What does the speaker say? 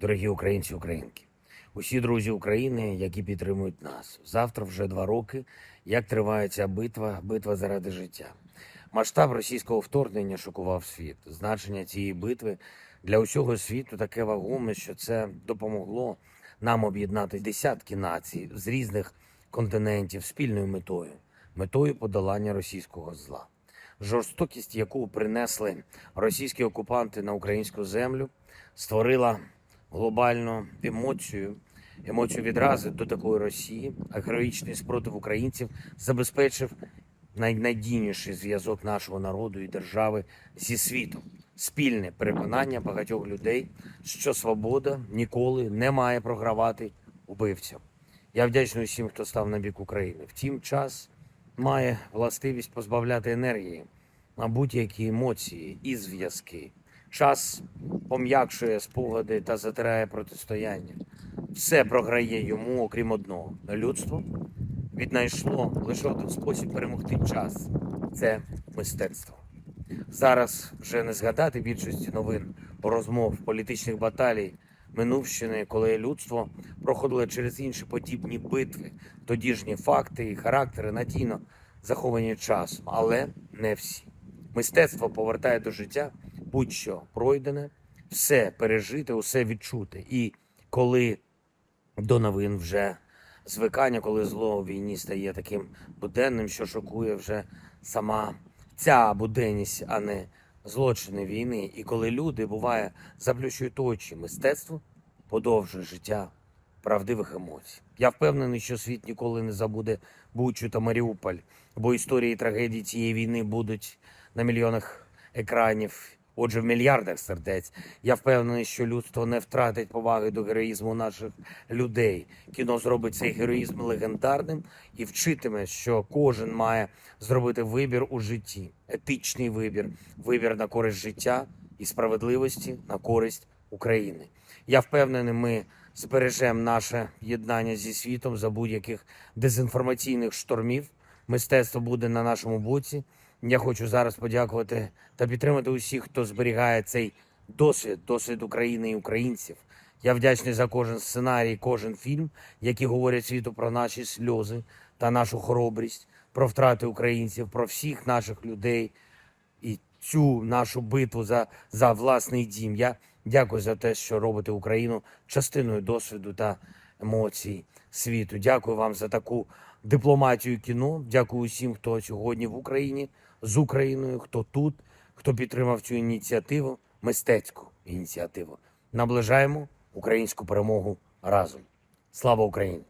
Дорогі українці, українки, усі друзі України, які підтримують нас. Завтра вже два роки, як триває ця битва, битва заради життя. Масштаб російського вторгнення шокував світ. Значення цієї битви для усього світу таке вагоме, що це допомогло нам об'єднати десятки націй з різних континентів спільною метою метою подолання російського зла. Жорстокість, яку принесли російські окупанти на українську землю, створила глобальну емоцію, емоцію відрази до такої Росії, а героїчний спротив українців забезпечив найнадійніший зв'язок нашого народу і держави зі світом. Спільне переконання багатьох людей, що свобода ніколи не має програвати убивцям. Я вдячний усім, хто став на бік України. Втім, час має властивість позбавляти енергії на будь-які емоції і зв'язки. Час пом'якшує спогади та затирає протистояння. Все програє йому, окрім одного. Людство віднайшло лише один спосіб перемогти час це мистецтво. Зараз вже не згадати більшості новин, розмов, політичних баталій минувщини, коли людство проходило через інші подібні битви, тодішні факти і характери надійно заховані часом, але не всі. Мистецтво повертає до життя будь-що пройдене, все пережити, усе відчути. І коли до новин вже звикання, коли зло у війні стає таким буденним, що шокує вже сама ця буденність, а не злочини війни. І коли люди, буває, заплющують очі, мистецтво подовжує життя правдивих емоцій. Я впевнений, що світ ніколи не забуде Бучу та Маріуполь, бо історії трагедії цієї війни будуть на мільйонах екранів. Отже, в мільярдах сердець. Я впевнений, що людство не втратить поваги до героїзму наших людей. Кіно зробить цей героїзм легендарним і вчитиме, що кожен має зробити вибір у житті, етичний вибір, вибір на користь життя і справедливості на користь України. Я впевнений, ми збережемо наше єднання зі світом за будь-яких дезінформаційних штормів. Мистецтво буде на нашому боці. Я хочу зараз подякувати та підтримати усіх, хто зберігає цей досвід, досвід України і українців. Я вдячний за кожен сценарій, кожен фільм, які говорять світу про наші сльози та нашу хоробрість, про втрати українців, про всіх наших людей і цю нашу битву за, за власний дім. Я дякую за те, що робите Україну частиною досвіду та емоцій світу. Дякую вам за таку дипломатію кіно. Дякую усім, хто сьогодні в Україні з Україною, хто тут, хто підтримав цю ініціативу, мистецьку ініціативу. Наближаємо українську перемогу разом. Слава Україні!